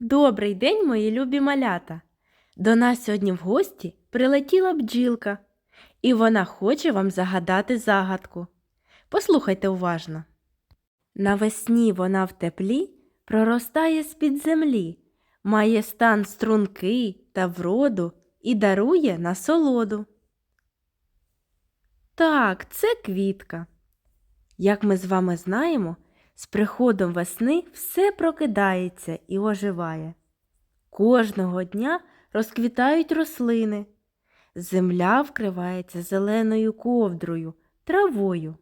Добрий день, мої любі малята! До нас сьогодні в гості прилетіла бджілка, і вона хоче вам загадати загадку. Послухайте уважно. Навесні вона в теплі проростає з-під землі, має стан стрункий та вроду і дарує насолоду. Так, це квітка. Як ми з вами знаємо, з приходом весни все прокидається і оживає. Кожного дня розквітають рослини. Земля вкривається зеленою ковдрою, травою.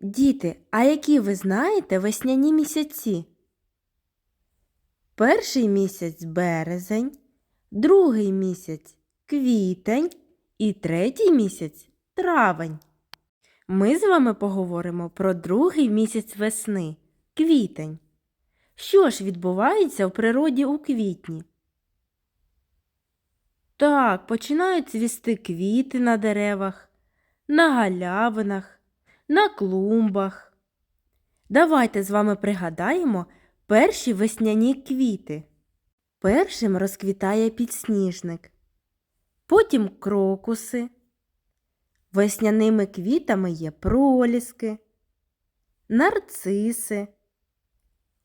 Діти, а які ви знаєте весняні місяці? Перший місяць березень, другий місяць квітень і третій місяць травень. Ми з вами поговоримо про другий місяць весни квітень. Що ж відбувається в природі у квітні? Так, починають цвісти квіти на деревах, на галявинах, на клумбах. Давайте з вами пригадаємо перші весняні квіти. Першим розквітає підсніжник, потім крокуси. Весняними квітами є проліски, нарциси,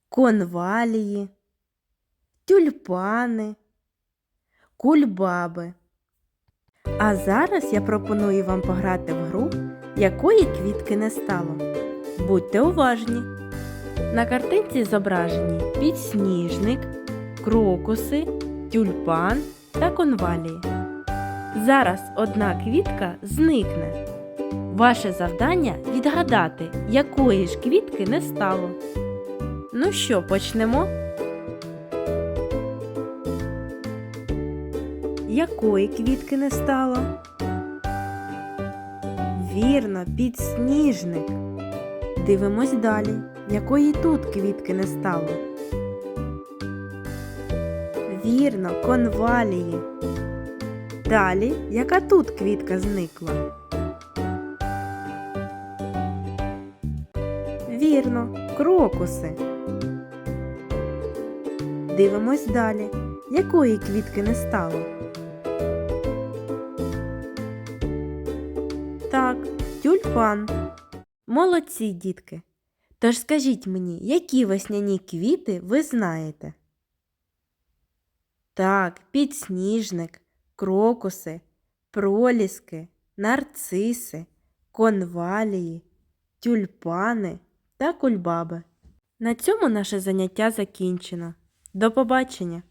конвалії, тюльпани, кульбаби. А зараз я пропоную вам пограти в гру, якої квітки не стало. Будьте уважні. На картинці зображені підсніжник, крокуси, тюльпан та конвалії. Зараз одна квітка зникне. Ваше завдання відгадати, якої ж квітки не стало. Ну що, почнемо? Якої квітки не стало? Вірно, підсніжник. Дивимось далі, якої тут квітки не стало. Вірно, конвалії. Далі, яка тут квітка зникла? Вірно, крокуси. Дивимось далі. Якої квітки не стало? Так, тюльпан. Молодці, дітки. Тож скажіть мені, які весняні квіти ви знаєте? Так, підсніжник, крокуси, проліски, нарциси, конвалії, тюльпани та кульбаби. На цьому наше заняття закінчено. До побачення!